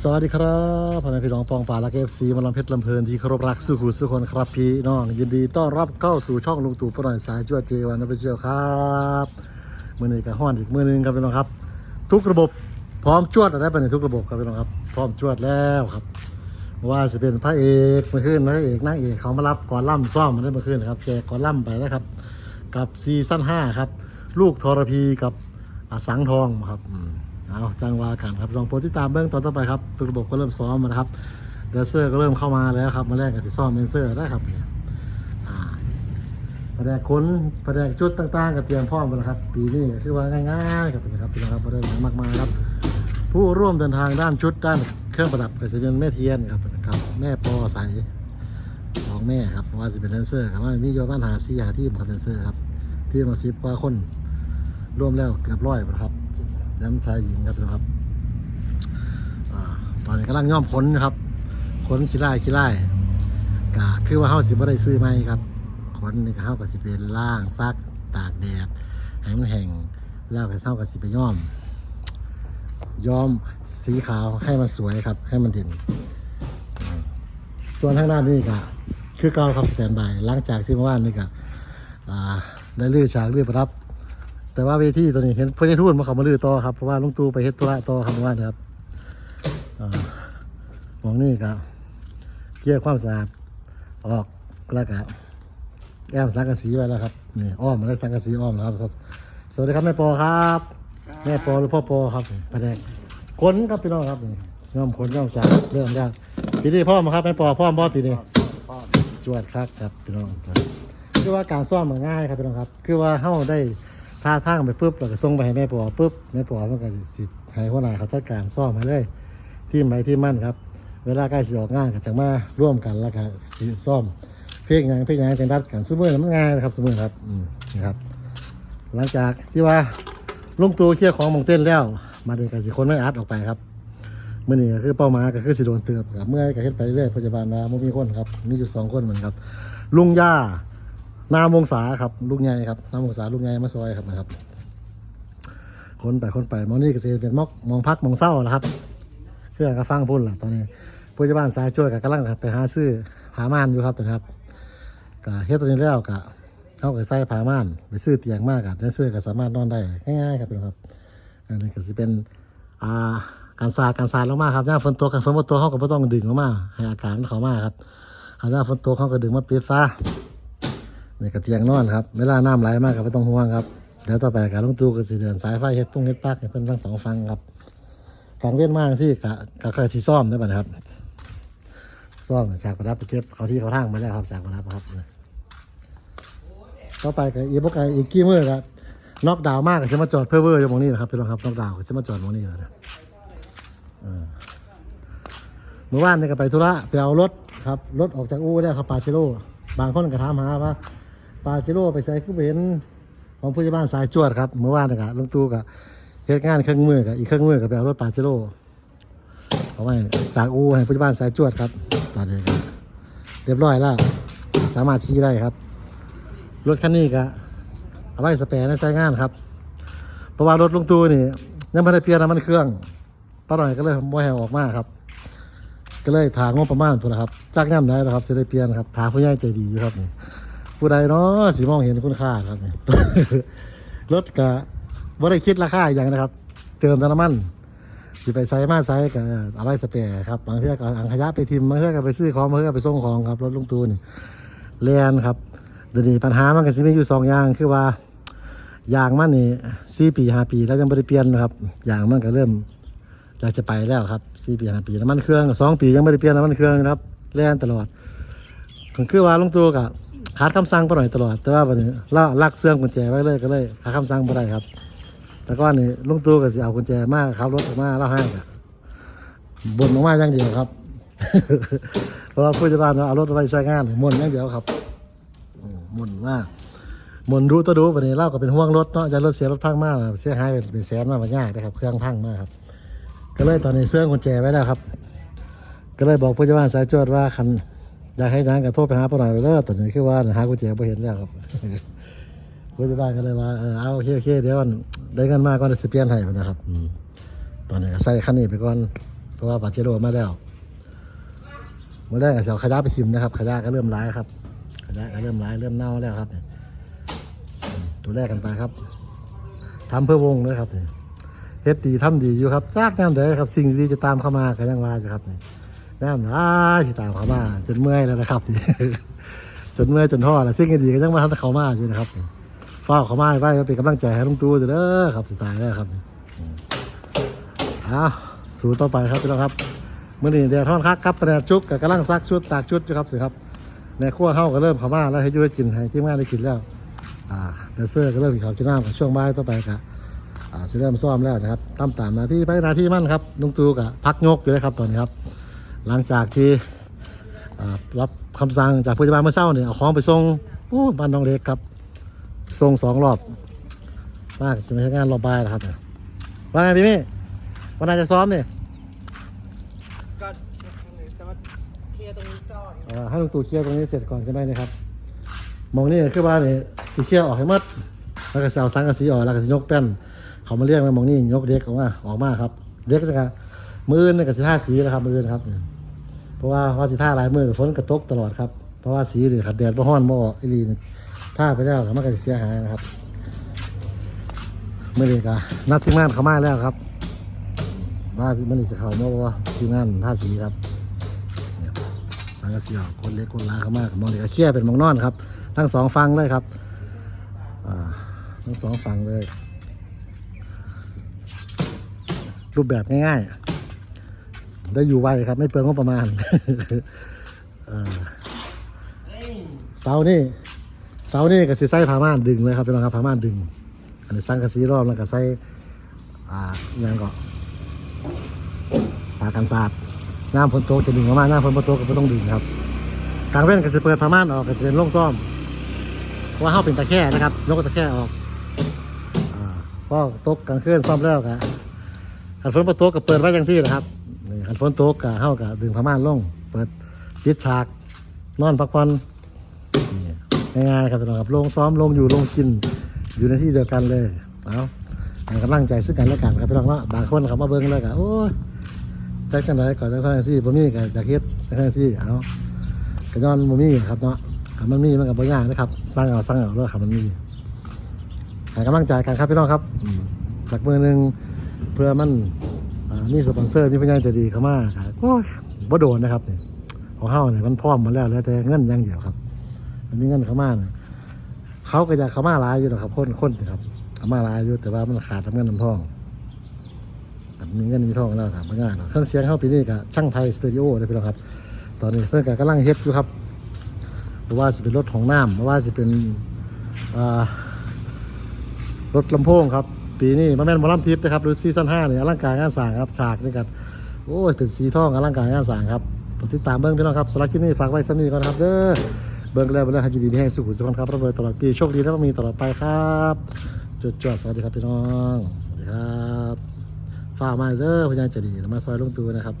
สวัสดีครับพ่อแม่พี่น้องปองป่าและเอฟซีมาลำเพชรลำเพลินที่เคารพรักสู้ขู่สู้คนครับพี่น้องยินดีต้อนรับเข้าสู่ช่องลุงตู่ปน่อยสายจวดเจวันนับเชียวครับมือนี้กับห้อนอีกมือหนึงครับพี่น้องครับ ทุกระบบพร้อมจวดอะไรไปในทุกระบบครับพี่น้องครับ พร้อมจวดแล้วครับ ว่าจะเป็นพระเอกมื่อคืนพระเอกนางเอกเขามารับก่อนล่ำซ่อมมาได้มื่อคืนครับแจกก่อนล่ำไปนะครับ กับซีซั่น5ครับ ลูกทรพีกับสังทองครับอืม เอาจังวากันครับลองโปรติดตามเบื้องตอนต่อไปครับตัวระบบก็เริ่มซ้อมนะครับแดนเซอร์ก็เริ่มเข้ามาแล้วครับมาแรกกับสิซ้อมแดนเซอร์ได้ครับอ่าประแดกค้นประแดกชุดต่างๆก็เตรียมพร้อมไปแล้วครับ ปีนี้คือว่าง่ายๆครับนะครับพี่น้องครับประเด็นมากมายครับ ผู้ร่วมเดินทางด้านชุดด้านเครื่องประดับก็จะเป็นแม่เทียนครับครับแม่ปอใสสองแม่ครับว่าจะเป็นแดนเซอร์ครับว่ามีโยบ้านหาซีหาที่ครับแดนเซอร์ครับที่มาสิบกว่าคนร่วมแล้วเกือบร้อยครับ แดนชายหญิงครับนะครับอตอนนี้กำลังย่อมขนนะครับขนขี้ไล่ขี้ไล่กะคือว่าเฮาสิบ่ได้ซื้อไหมครับขนนี่ก็เฮาก็สิเป็นล่างซักตากแดดให้มันแห้งแล้วก็เฮาก็สิไปย้อมย้อมสีขาวให้มันสวยครับ ให้มันเด่นอืมส่วนทางด้านนี้ก็คือเก่าครับสแตนบายหลังจากที่เมื่อวานนี่ก็ได้ลื้อฉากลื้อประดับ แต่ว่าเวทีตัวนี้เห็นพญทูตมาเขามาลื้อต่อครับเพราะว่าลุงตู่ไปเฮ็ดธุระต่อครับเมื่อวานนะครับอ่าหมองนี่ก็เกลี่ยร์ความสะอาดออกแล้วก็แอมสังกะสีไว้แล้วครับนี่อ้อมมาได้สังกะสีอ้อมแล้วครับ สวัสดีครับแม่ปอครับ แม่ปอหรือพ่อปอครับแผนกขนครับพี่น้องครับนี่ย่อมขนย่อมฉากเริ่มยากปีนี้พ่อมาครับแม่ปอพ่อมพ่อปีนี้จวดครับครับพี่น้องครับคือว่าการซ่อมมันง่ายครับพี่น้องครับ คือว่าเฮาได้ ท่าทางไปปุ๊บแล้วก็ส่งไปให้แม่ปอปุ๊บแม่ปอมันก็สิสิให้หัวหน้าเขาจัดการซ่อมให้เลย ที่ไหนที่มั่นครับ เวลาใกล้สิออกงานก็จะมาร่วมกันแล้วก็สิซ่อม เพลงยังเพลงยังจังดัดกันซุมื้อนมันง่ายนะครับซุมื้อครับอืมนะครับ หลังจากที่ว่าลุงตูเคลียร์ของมองเต้นแล้ว มาเดินกันสิคนไม่อัดออกไปครับเมื่อนี้ก็คือเป้าหมายก็คือสิโดนเตือบครับเมื่อยก็เฮ็ดไปเรื่อยพยาบาลมาบ่มีคนครับ มีอยู่สองคนเหมือนครับ ลุงย่า นามวงศาครับลุงใหญ่ครับนามวงศาลุงใหญ่มาซอยครับนะครับคนไปคนไปมองนี่ก็สิเป็นมอกมองพักมองเศร้านะครับเพื่อนก็ฟังพุ่นล่ะตอนนี้พยาบาลสายช่วยกับกำลังไปหาซื้อผาม่านอยู่ครับตอนนี้ครับก็เฮ็ดตัวนี้แล้วก็เขาก็ใส่ผาม่าน ไปซื้อเตียงมากกับได้ซื้อก็สามารถนอนได้ง่ายๆครับพี่น้องครับอันนี้ก็สิเป็นอ่าการสาดการสาดลงมาครับย่าฝนตกกันฝนบ่ตกเขาก็บ่ต้องดึงลงมาให้อากาศมันเข้ามาครับหาย่าฝนตกเขาก็ดึงมาปิดซะ นี่ก็เตียงนอนครับ เวลาน้ำไหลมากก็ไม่ต้องห่วงครับ เดี๋ยวต่อไปการลงตู้ก็สิเดินสายไฟเฮ็ดปุ้งเฮ็ดปักให้เพิ่นทั้งสองฟังครับกลางเว้นมากสิกะก็เคยที่ซ่อมได้ป่ะครับ ซ่อมฉากประดับไปเก็บเขาที่เขาทางมาแล้วครับฉากประดับครับต่อไปก็อีกพวกอีกกี่มื้อครับน็อกดาวน์มากก็จะมาจอดเพื่อเวอร์อยู่ตรงนี้นะครับพี่น้องครับน็อกดาวน์ก็จะมาจอดตรงนี้นะเออเมื่อวานนี่ก็ไปธุระไปเอารถครับรถออกจากอู่แล้วครับปาเจโร่บางคนก็ถามหาว่า ปาเจโร่ไปใส่คือไปเห็นของผู้ใหญ่บ้านสายจวดครับเมื่อวานนี่ก็ลุงตู่ก็เฮ็ดงานเครื่องมือกับอีกเครื่องมือกับไปเอารถปาเจโร่เอาไว้จากอูให้ผู้ใหญ่บ้านสายจวดครับตอนนี้ก็เรียบร้อยแล้วสามารถขี่ได้ครับ รถคันนี้ก็เอาไว้สแปรในใช้งานครับเพราะว่ารถลุงตู่นี่ยังไม่ได้เปลี่ยนน้ำมันเครื่องป้าหน่อยก็เลยบ่ให้ออกมาครับ ก็เลยถางงบประมาณพุ่นนะครับจากย่ำได้นะครับสิได้เปลี่ยนครับถางผู้ใหญ่ใจดีอยู่ครับนี่ ผู้ใดเนาะสิมองเห็นคุณค่าครับรถก็บ่ได้คิดราคาอย่างนะครับ เติมน้ำมันสิไปใส่มาใส่ก็เอาไว้สเปรย์ครับบางเทื่อก็เอาอังขยะไปทิมบางเทื่อก็ไปซื้อของบางเทื่อก็ไปส่งของครับรถลุงตูนี่แลนครับเดี๋ยวนี้ปัญหามันก็สิมีอยู่สองอย่างคือว่ายางมันนี่สี่ปีห้าปีแล้วยังไม่ได้เปลี่ยนนะครับยางมันก็เริ่มอยากจะไปแล้วครับสี่ปีห้าปีน้ำมันเครื่องสองปียังไม่ได้เปลี่ยนน้ำมันเครื่องนะครับแล่นตลอดก็คือว่าลงตัวกับ ขาดคำสั่งไปหน่อยตลอด แต่ว่าวันนี้เราลักเสื่องกุญแจไว้เลยก็เลยขาดคำสั่งไปได้ครับ แต่ก็นี่ลุงตู่ก็สิเอากุญแจมากขับรถออกมาเล่าให้กับบนออกมาอย่างเดียวครับ เพราะว่าผู้จัดการว่าเอารถไปใช้งานมุนอย่างเดียวครับมุนมากมุนดูตัวดูวันนี้เล่าก็เป็นห่วงรถเนาะจะรถเสียรถพังมากเสียหายเป็นเป็นแสนมากมันยากนะครับ เครื่องพังมากครับ ก็เลยตอนนี้เสื่องกุญแจไว้แล้วครับ ก็เลยบอกผู้จัดการสายจวดว่าคัน อยากให้นางกระโทษไปหาปหน่อยเลยตอนนี้คือว่าหากุญแจไม่เห็นแล้วครับผู้จัดการก็เลยว่าเออเอาโอเคโอเคเดี๋ยวก่อนได้เงินมากก็จะเปลี่ยนให้นะครับตอนนี้ก็ใส่คันนี้ไปก่อนเพราะว่าปาเจโร่มาแล้วเมื่อแรกก็เสียวขยะไปทิมนะครับขยะก็เริ่มร้ายครับขยะก็เริ่มร้ายเริ่มเน่าแล้วครับตัวแรกกันไปครับทำเพื่อวงเลยครับเฮ็ดดีทำดีอยู่ครับจากน้ำเด้ครับ สิ่งดีจะตามเข้ามาก็ยังว่าอยู่ครับเนี่ย น้ำได้ที่ตามเข้ามาจนเมื่อยแล้วนะครับ จนเมื่อยจนท้อแล้วสิ่งดีก็ยังมาทำเขามาอยู่นะครับฝ้าเขามาไว้ก็เป็นกำลังใจให้ลุงตู่เด้อครับสุดท้ายแล้วครับอ้าวสู่ต่อไปครับพี่น้องครับเมื่อนี้เดียท่อนคักครับแผนจุกกับกำลังซักชุดตากชุดอยู่ครับสิครับในครัวเฮาก็เริ่มเขามาแล้วให้ยุ่ให้กินให้ทีมงานได้กินแล้วอ่าเดนเซอร์ก็เริ่มกินข้ากินน้ำกับช่วงบ่ายต่อไปครับอ่าเริ่มซ้อมแล้วนะครับตามตามนาที่ไปนาที่มั่นครับลุงตูกับพักยกอยู่เลยครับตอนนี้ครับ หลังจากที่อ่ารับคำสั่งจากผู้จัดการเมื่อเช้าเนี่ยเอาของไปส่งโอ้บ้านน้องเล็กครับส่งสองรอบมากจะไม่ใช่งานรอบบ่ายนะครับเนี่ยว่าไงพี่มี่วันไหนจะซ้อมเนี่ยก็แต่ว่าเคลียร์ตรงนี้ก่อนอ่าให้ลุงตู่เคลียร์ตรงนี้เสร็จก่อนใช่ไหมนะครับมองนี่คือว่าเนี่ยสีเคลียร์ออกให้หมดแล้วก็จะเอาสังกะสีออกแล้วก็จะยกแป้นเขามาเรียกมามองนี่ยกเด็กออกมาออกมาครับเด็กนะครับ มือนี่กับสีท่าสีนะครับ มือนะครับ เพราะว่าว่าสีท่าหลายมือฝนกระตกตลอดครับเพราะว่าสีหรือขัดแดดบ่ฮ้อนบ่ออกอีลีท่าไปแล้วมันก็จะเสียหายนะครับเมื่อนี้ก็นัดทีมงานเขามาแล้วครับว่ามันนี่จะเข้ามาว่าทีมงานท่าสีครับสังกะสีออกคนเล็กคนลาเขามากมองเด็กเชี่ยเป็นมองนอนครับ ทั้งสองฟังเลยครับทั้งสองฟังเลย รูปแบบง่ายๆ ได้อยู่ไวครับ ไม่เปลืองงบประมาณเสานี่เสานี่ก็สิใส่ผ้าม่านดึงเลยครับพี่น้องครับผ้าม่านดึง อันนี้สร้างกระสีรอบแล้วก็ใส่อ่าอหยังก็ผ้ากันสาดน้ำฝนตกจะดึงออกมาน้ำฝนบ่ตกก็ไม่ต้องดึงครับกลางเว้นก็สิเปิดผ้าม่านออกก็สิเป็นโล่งซ่อมเพราะว่าเฮาเป็นตะแคร่นะครับยกตะแคร่ออกอ่าพอตกกลางคืนซ่อมแล้วก็ขันฝนประตูก็เปิดไว้จังซี่นะครับ นี่ขันฝนตกก็เฮาก็ดึงผ้าม่านลงเปิดปิดฉาก นอนพักผ่อนง่ายๆครับพี่น้องครับลงซ้อมลงอยู่ลงกิน อยู่ในที่เดียวกันเลยเอาให้กำลังใจซึ่งกันและกันครับพี่น้องเนาะบางคนเขามาเบิ่งแล้วก็โอ้ยจักจังไดก่อนจังซั่นซี่บ่มีก็อยากเฮ็ดจังซั่ซี่เอาก็ย้อนบ่มีครับเนาะถ้ามันมีมันก็บ่ยากนะครับ สร้างเอาสร้างเอาแล้วครับมันมีให้กำลังใจกันครับพี่น้องครับจากมือหนึ่งเพื่อมันอ่า มีสปอนเซอร์มีพยานจะดีเข้ามาครับโอ้ยบ่โดนนะครับเนี่ยของเฮาเนี่ยมันพร้อมมาแล้วแล้วแต่เงินอย่างเดียวครับมันมีเงินเข้ามาเนี่ยเขาก็อยากเข้ามาหลายอยู่หรอกครับคนคนนะครับเข้ามาหลายอยู่แต่ว่ามันขาดทำเงินน้ำทองครับมีเงินมีทองแล้วครับมันง่ายเนาะเครื่องเสียงเข้าปีนี้กับช่างไทยสตูดิโอได้พี่น้องครับ ตอนนี้เพื่อนก็กำลังเฮ็ดอยู่ครับหรือว่าสิเป็นรถของน้ำหรือว่าสิเป็นรถลำโพงครับ ปีนี้มาแม่นหมอลัมทิพย์นะครับหรือซีซั่นห้าเนี่ยอลังการงานสร้างครับฉากนี่กันโอ้ยเป็นสีทองอลังการงานสร้างครับกดติดตามเบิ้งพี่น้องครับสำหรับที่นี่ฝากไว้สักนิดก่อนนะครับเด้อเบิ้งแล้วเบิ้งแล้วให้ยินดีมีแห้งสุขุมสุขครับระเบิดตลอดปีโชคดีและมีตลอดไปครับจดจอดสวัสดีครับพี่น้องสวัสดีครับฝากมาเด้อพญาจะดีมาซอยลงตัวนะครับ